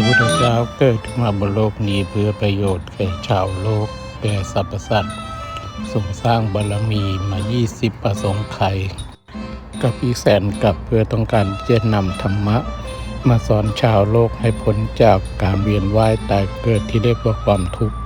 ระพุทธเจ้าเกิดมาบนโลกนี้เพื่อประโยชน์แก่ชาวโลกแก่สรรพสัตว์ทรงสร้างบารมีมา 20 ประสงค์ไขกับอีแสนกับเพื่อต้องการจะนำธรรมะ มาสอนชาวโลกให้พ้นจากการเวียนว่ายตายเกิดที่เรียกว่าความทุกข์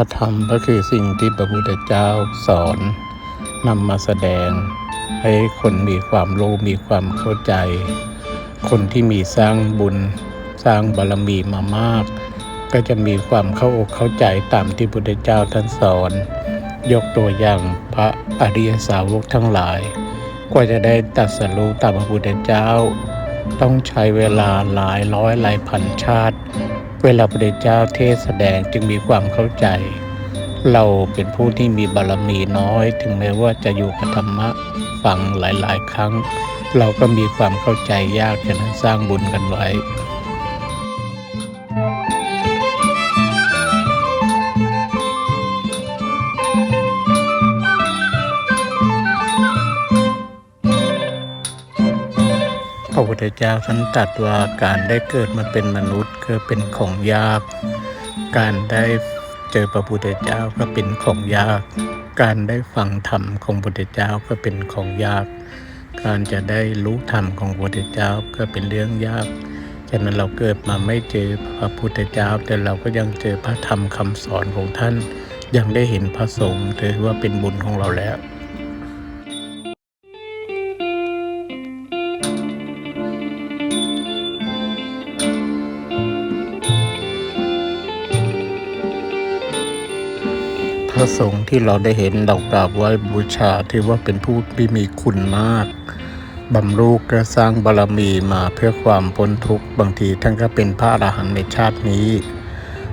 ระธรรมก็คือสิ่งที่พระพุทธเจ้าสอนนำมาแสดง ให้คนมีความรู้มีความเข้าใจ คนที่มีสร้างบุญสร้างบารมีมามาก ก็จะมีความเข้าอกเข้าใจตามที่พระพุทธเจ้าท่านสอน ยกตัวอย่างพระอริยสาวกทั้งหลาย กว่าจะได้ตรัสรู้ตามพระพุทธเจ้า ต้องใช้เวลาหลายร้อยหลายพันชาติ เวลาพระเจ้าเทศแสดงจึงมีความเข้าใจ เราเป็นผู้ที่มีบารมีน้อย ถึงแม้ว่าจะอยู่กับธรรมะฟังหลาย ๆ ครั้ง เราก็มีความเข้าใจยากฉะนั้นสร้างบุญกันไว้ พุทธเจ้าท่านตรัสว่าการได้เกิดมาเป็นมนุษย์ก็เป็นของยาก การได้เจอพระพุทธเจ้าก็เป็นของยาก การได้ฟังธรรมของพุทธเจ้าก็เป็นของยาก การจะได้รู้ธรรมของพุทธเจ้าก็เป็นเรื่องยากฉะนั้นเราเกิดมาไม่เจอพระพุทธเจ้า แต่เราก็ยังเจอพระธรรมคำสอนของท่าน ยังได้เห็นพระสงฆ์ถือว่าเป็นบุญของเราแล้ว ระสงฆ์ที่เราได้เห็นเรากราบไหว้บูชาถือว่าเป็นผู้ที่มีคุณมากบำรุงและสร้างบารมีมาเพื่อความพ้นทุกข์บางทีท่านก็เป็นพระอรหันต์ในชาตินี้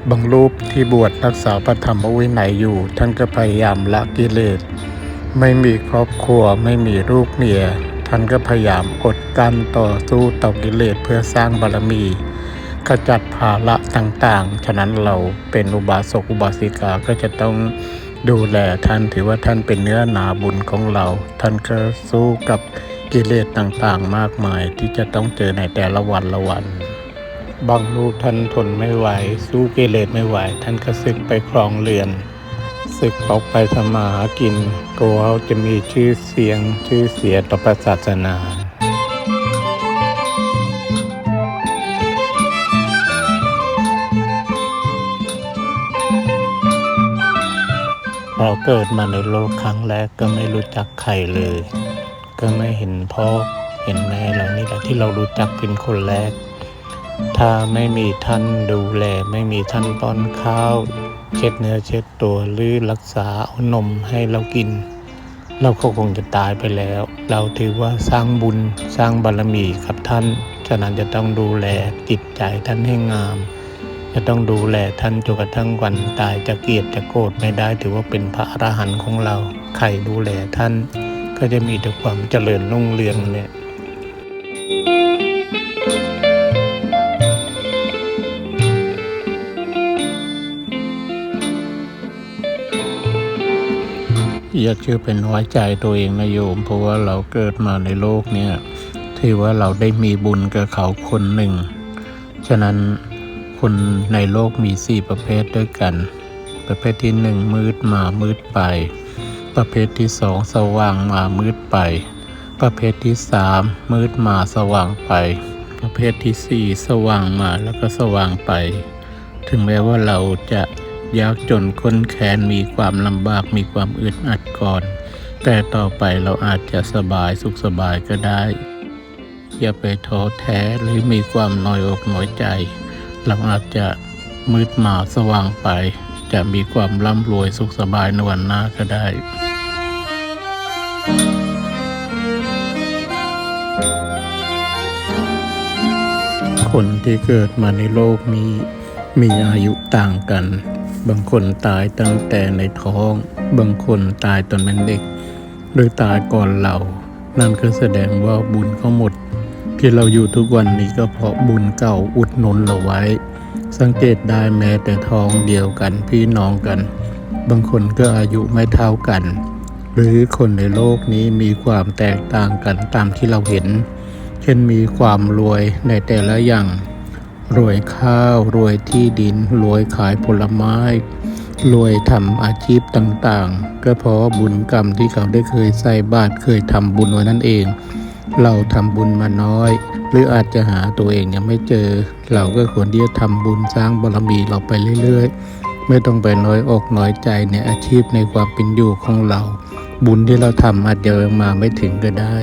บางรูปที่บวชรักษาพระธรรมวินัยอยู่ ท่านก็พยายามละกิเลส ไม่มีครอบครัวไม่มีลูกเมีย ท่านก็พยายามอดกั้นต่อสู้ต่อกิเลสเพื่อสร้างบารมี ขจัดภาระต่างๆ ฉะนั้นเราเป็นอุบาสกอุบาสิกาก็จะต้องดูแลท่านถือว่าท่านเป็นเนื้อนาบุญของเรา ท่านก็สู้กับกิเลสต่างๆ มากมายที่จะต้องเจอในแต่ละวันละวัน บางรูปท่านทนไม่ไหว สู้กิเลสไม่ไหว ท่านก็ศึกไปครองเรือนศึกออกไปทำมาหากินกลัวจะมีชื่อเสียงชื่อเสียต่อศาสนา เราเกิดมาในโลกครั้งแรกก็ไม่รู้จักใครเลย ก็ไม่เห็นพ่อเห็นแม่เรานี่แหละที่เรารู้จักเป็นคนแรก ถ้าไม่มีท่านดูแล ไม่มีท่านป้อนข้าว เช็ดเนื้อเช็ดตัวหรือรักษาเอานมให้เรากิน เราก็คงจะตายไปแล้ว เราถือว่าสร้างบุญสร้างบารมีกับท่าน ฉะนั้นจะต้องดูแลจิตใจท่านให้งาม จะต้องดูแลท่านจนกระทั่งวันตายจะเกลียดจะโกรธไม่ได้ถือว่าเป็นพระอรหันต์ของเรา ใครดูแลท่าน ก็จะมีแต่ความเจริญรุ่งเรืองเนี่ยอย่าเชื่อเป็นน้อยใจตัวเองนะโยม เพราะว่าเราเกิดมาในโลกเนี่ยถือว่าเราได้มีบุญกับเขาคนหนึ่ง ฉะนั้น คนในโลกมีสี่ประเภทด้วยกัน ประเภทที่หนึ่งมืดมามืดไป ประเภทที่สองสว่างมามืดไป ประเภทที่สามมืดมาสว่างไป ประเภทที่สี่สว่างมาแล้วก็สว่างไป ถึงแม้ว่าเราจะยากจนค้นแค้นมีความลำบากมีความอึดอัดก่อน แต่ต่อไปเราอาจจะสบายสุขสบายก็ได้ อย่าไปท้อแท้หรือมีความน้อยอกน้อยใจ เราอาจจะมืดมาสว่างไป จะมีความร่ำรวยสุขสบายในวันหน้าก็ได้คนที่เกิดมาในโลกนี้มีอายุต่างกัน บางคนตายตั้งแต่ในท้อง บางคนตายตอนเป็นเด็ก หรือตายก่อนเรา นั่นก็แสดงว่าบุญเขาหมด ที่เราอยู่ทุกวันนี้ก็เพราะบุญเก่าอุดหนุนเราไว้ สังเกตได้แม้แต่ท้องเดียวกันพี่น้องกัน บางคนก็อายุไม่เท่ากัน หรือคนในโลกนี้มีความแตกต่างกันตามที่เราเห็น เช่นมีความรวยในแต่ละอย่างรวยข้าวรวยที่ดินรวยขายผลไม้รวยทำอาชีพต่างๆ ก็เพราะบุญกรรมที่เขาได้เคยใส่บาตรเคยทำบุญไว้นั่นเอง เราทำบุญมาน้อย หรืออาจจะหาตัวเองยังไม่เจอ เราก็ควรที่จะทำบุญสร้างบารมีเราไปเรื่อยๆ ไม่ต้องไปน้อยอกน้อยใจในอาชีพในความเป็นอยู่ของเรา บุญที่เราทำอาจจะยังมาไม่ถึงก็ได้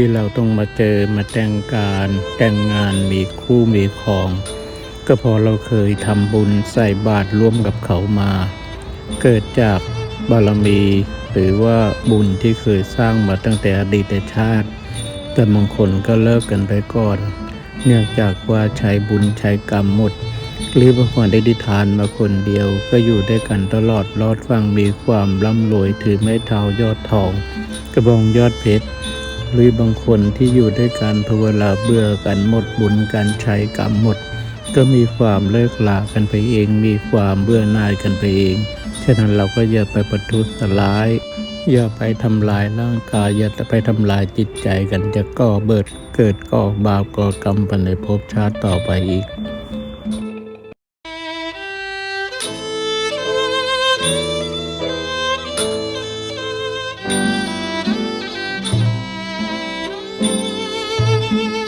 ที่เราต้องมาเจอมาแต่งการแต่งงานมีคู่มีครอง ก็พอเราเคยทำบุญใส่บาตรร่วมกับเขามา เกิดจากบารมี หรือว่าบุญที่เคยสร้างมาตั้งแต่อดีตชาติ แต่บางคนก็เลิกกันไปก่อน เนื่องจากว่าใช้บุญใช้กรรมหมด หรือบางคนได้ดิทานมาคนเดียว ก็อยู่ด้วยกันตลอดรอดฟังมีความร่ำรวยถือไม้เท้ายอดทอง กระบองยอดเพชร หรือบางคนที่อยู่ด้วยกันพอเวลาเบื่อกันหมดบุญการใช้กรรมหมด ก็มีความเลิกลากันไปเอง มีความเบื่อหน่ายกันไปเอง ฉะนั้นเราก็อย่าไปประทุษร้าย อย่าไปทำลายร่างกาย อย่าไปทำลายจิตใจกันจะก่อเบิดเกิดก่อบาปก่อกรรมไปในภพชาติต่อไปอีก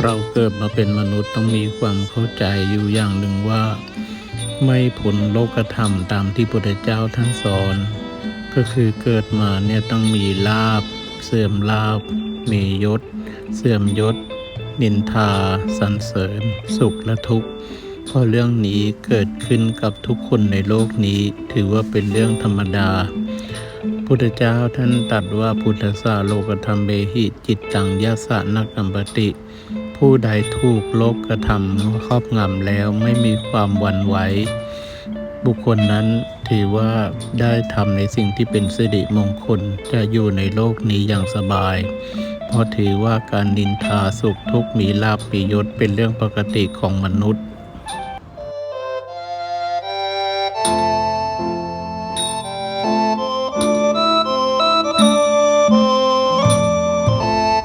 เราเกิดมาเป็นมนุษย์ต้องมีความเข้าใจอยู่อย่างหนึ่งว่า ไม่ผลโลกธรรมตามที่พระพุทธเจ้าท่านสอน ก็คือเกิดมาเนี่ยต้องมีลาบ เสื่อมลาบ มียศ เสื่อมยศ นินทาสรรเสริญ สุขและทุกข์เพราะเรื่องนี้เกิดขึ้นกับทุกคนในโลกนี้ ถือว่าเป็นเรื่องธรรมดาพุทธเจ้าท่านตรัสว่าพุทธสาโลกธรรมเบหิจิตตังยะสะนักกัมปติ ผู้ใดถูกโลกกระทำครอบงำแล้วไม่มีความหวั่นไหวบุคคลนั้นถือว่าได้ทำในสิ่งที่เป็นสิริมงคลจะอยู่ในโลกนี้อย่างสบาย เพราะถือว่าการนินทาสุขทุกข์มีลาภปียศเป็นเรื่องปกติของมนุษย์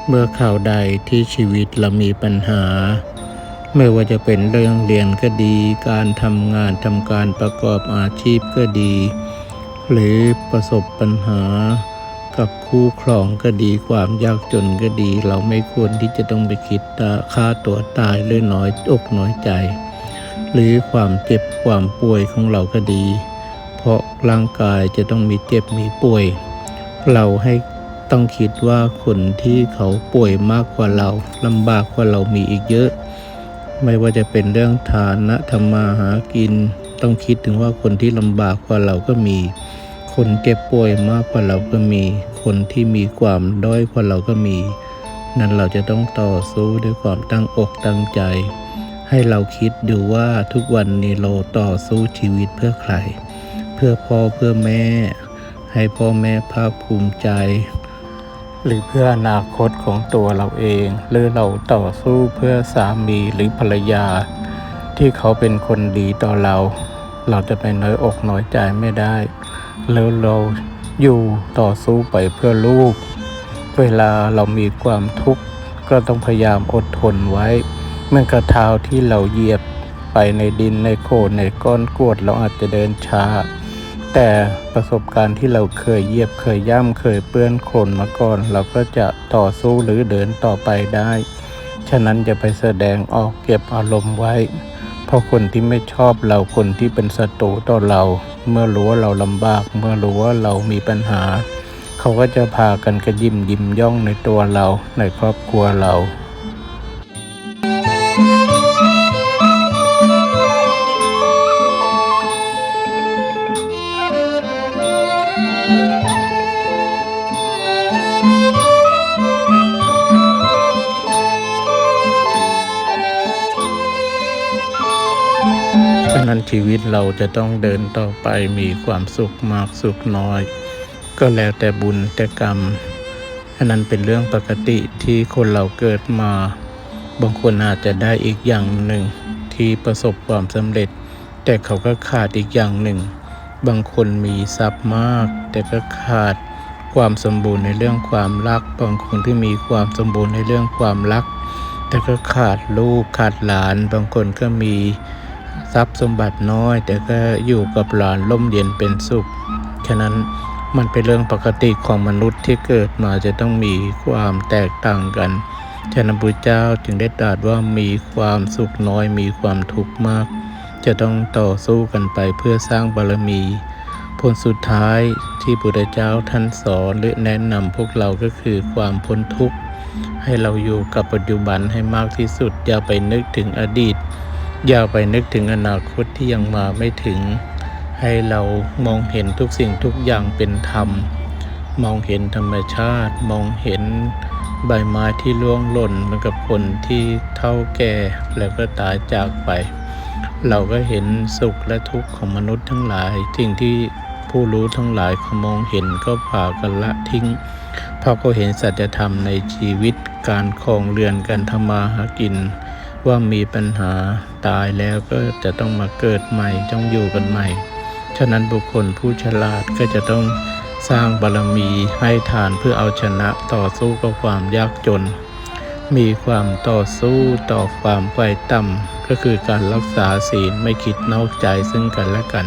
เมื่อข่าวใดที่ชีวิตเรามีปัญหา ไม่ว่าจะเป็นเรื่องเรียนก็ดี การทำงานทำการประกอบอาชีพก็ดี หรือประสบปัญหากับคู่ครองก็ดีความยากจนก็ดี เราไม่ควรที่จะต้องไปคิดฆ่าตัวตายหรือน้อยอกน้อยใจ หรือความเจ็บความป่วยของเราก็ดี เพราะร่างกายจะต้องมีเจ็บมีป่วย เราให้ ต้องคิดว่าคนที่เขาป่วยมากกว่าเราลำบากกว่าเรามีอีกเยอะ ไม่ว่าจะเป็นเรื่องฐานะทำมาหากิน ต้องคิดถึงว่าคนที่ลำบากกว่าเราก็มี คนเจ็บป่วยมากกว่าเราก็มี คนที่มีความด้อยกว่าเราก็มี นั้นเราจะต้องต่อสู้ด้วยความตั้งอกตั้งใจ ให้เราคิดดูว่าทุกวันนี้เราต่อสู้ชีวิตเพื่อใคร เพื่อพ่อเพื่อแม่ให้พ่อแม่ภาคภูมิใจ หรือเพื่ออนาคตของตัวเราเอง หรือเราต่อสู้เพื่อสามีหรือภรรยา ที่เขาเป็นคนดีต่อเรา เราจะไปน้อยอกน้อยใจไม่ได้ แล้วเราอยู่ต่อสู้ไปเพื่อลูก เวลาเรามีความทุกข์ก็ต้องพยายามอดทนไว้เมื่อกระเท้าที่เราเหยียบไปในดินในโคลนในก้อนกรวดเราอาจจะเดินช้า แต่ประสบการณ์ที่เราเคยเหยียบเคยย่ำเคยเปื้อนโคลนมาก่อน เราก็จะต่อสู้หรือเดินต่อไปได้ ฉะนั้นจะไปแสดงออกเก็บอารมณ์ไว้ เพราะคนที่ไม่ชอบเราคนที่เป็นศัตรูต่อเรา เมื่อรู้ว่าเราลำบาก เมื่อรู้ว่าเรามีปัญหา เขาก็จะพากันกระยิมยิ้มย่องในตัวเราในครอบครัวเรา เราจะต้องเดินต่อไปมีความสุขมากสุขน้อย ก็แล้วแต่บุญแต่กรรมอันนั้นเป็นเรื่องปกติที่คนเราเกิดมา บางคนอาจจะได้อีกอย่างหนึ่ง ที่ประสบความสำเร็จ แต่เขาก็ขาดอีกอย่างหนึ่ง บางคนมีทรัพย์มาก แต่ก็ขาดความสมบูรณ์ในเรื่องความรัก บางคนที่มีความสมบูรณ์ในเรื่องความรัก แต่ก็ขาดลูกขาดหลาน บางคนก็มี ทรัพย์สมบัติน้อย แต่ก็อยู่กับหลานล่มเย็นเป็นสุข ฉะนั้นมันเป็นเรื่องปกติของมนุษย์ที่เกิดมาจะต้องมีความแตกต่างกัน ฉะนั้นพระเจ้าจึงได้ตรัสว่ามีความสุขน้อยมีความทุกข์มาก จะต้องต่อสู้กันไปเพื่อสร้างบารมี ผลสุดท้ายที่พระพุทธเจ้าท่านสอนหรือแนะนำพวกเราก็คือความพ้นทุกข์ให้เราอยู่กับปัจจุบันให้มากที่สุดอย่าไปนึกถึงอดีต อย่าไปนึกถึงอนาคตที่ยังมาไม่ถึง ให้เรามองเห็นทุกสิ่งทุกอย่างเป็นธรรม มองเห็นธรรมชาติ มองเห็นใบไม้ที่ร่วงหล่นเหมือนกับคนที่เท่าแก่แล้วก็ตายจากไป เราก็เห็นสุขและทุกข์ของมนุษย์ทั้งหลายสิ่งที่ผู้รู้ทั้งหลายเขามองเห็นก็พากันละทิ้งเพราะเขาเห็นสัจธรรมในชีวิตการครองเรือนการทำมาหากิน ว่ามีปัญหาตายแล้วก็จะต้องมาเกิดใหม่ต้องอยู่กันใหม่ ฉะนั้นบุคคลผู้ฉลาดก็จะต้องสร้างบารมีให้ทานเพื่อเอาชนะต่อสู้กับความยากจน มีความต่อสู้ต่อความไฟต่ำก็คือการรักษาศีลไม่คิดนอกใจซึ่งกันและกัน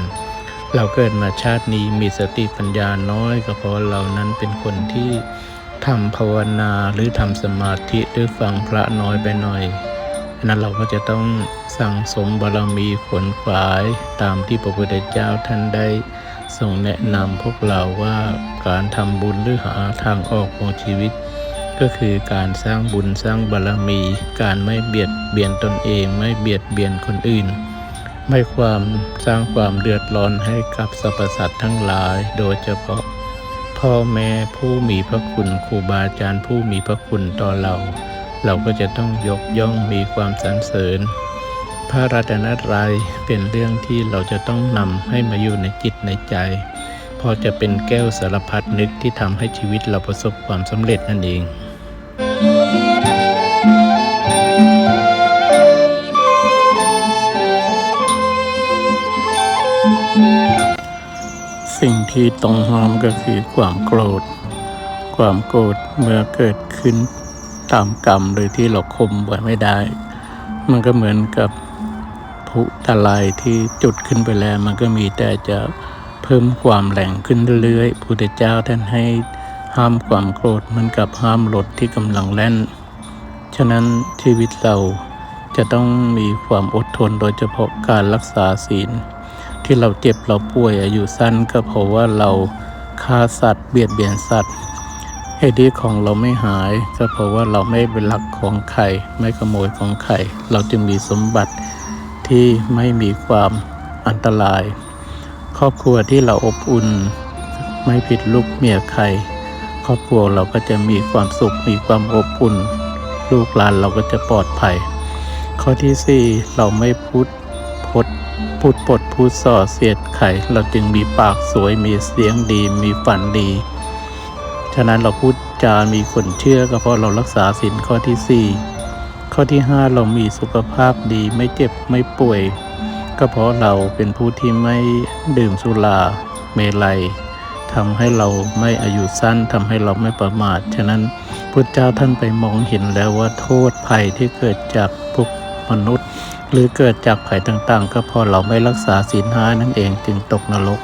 เราเกิดมาชาตินี้มีสติปัญญาน้อยก็เพราะเรานั้นเป็นคนที่ทำภาวนาหรือทำสมาธิหรือฟังพระน้อยไปหน่อย นั้นเราก็จะต้องสั่งสมบารมีขวนขวายตามที่พระพุทธเจ้าท่านได้ทรงแนะนำพวกเราว่าการทำบุญหรือหาทางออกของชีวิต ก็คือการสร้างบุญสร้างบารมี การไม่เบียดเบียนตนเองไม่เบียดเบียนคนอื่น ไม่ความสร้างความเดือดร้อนให้กับสรรพสัตว์ทั้งหลาย โดยเฉพาะพ่อแม่ผู้มีพระคุณครูบาอาจารย์ผู้มีพระคุณต่อเรา เราก็จะต้องยกย่องมีความสรรเสริญ พระรัตนตรัยเป็นเรื่องที่เราจะต้องนำให้มาอยู่ในจิตในใจ พอจะเป็นแก้วสารพัดนึกที่ทำให้ชีวิตเราประสบความสำเร็จนั่นเองสิ่งที่ต้องห้ามก็คือความโกรธ ความโกรธเมื่อเกิดขึ้น ตามกรรมโดยที่เราคุมไว้ไม่ได้ มันก็เหมือนกับผุตะไลที่จุดขึ้นไปแล้ว มันก็มีแต่จะเพิ่มความแรงขึ้นเรื่อยๆพุทธเจ้าท่านให้ห้ามความโกรธเหมือนกับห้ามรถที่กำลังแล่น ฉะนั้นชีวิตเราจะต้องมีความอดทนโดยเฉพาะการรักษาศีล ที่เราเจ็บเราป่วยอายุสั้นก็เพราะว่าเราฆ่าสัตว์เบียดเบียนสัตว์ เหตุที่ของเราไม่หายก็เพราะว่าเราไม่เป็นลักของใครไม่ขโมยของใครเราจึงมีสมบัติที่ไม่มีความอันตราย ครอบครัวที่เราอบอุ่น ไม่ผิดลูกเมียใคร ครอบครัวเราก็จะมีความสุขมีความอบอุ่น ลูกหลานเราก็จะปลอดภัย ข้อที่สี่เราไม่พูดพดพูดปดพูดส่อเสียดไขเราจึงมีปากสวยมีเสียงดีมีฝันดีะนั้นเราพูดจามีคนเชื่อก็เพราะเรารักษาศีลข้อที่สี่ข้อที่ห้าเรามีสุขภาพดีไม่เจ็บไม่ป่วย ก็เพราะเราเป็นผู้ที่ไม่ดื่มสุราเมลัยทำให้เราไม่อายุสั้นทำให้เราไม่ประมาท ฉะนั้นพุทธเจ้าท่านไปมองเห็นแล้วว่าโทษภัยที่เกิดจากพวกมนุษย์ หรือเกิดจากภัยต่างๆ ก็เพราะเราไม่รักษาศีลห้านั่นเองจึงตกนรก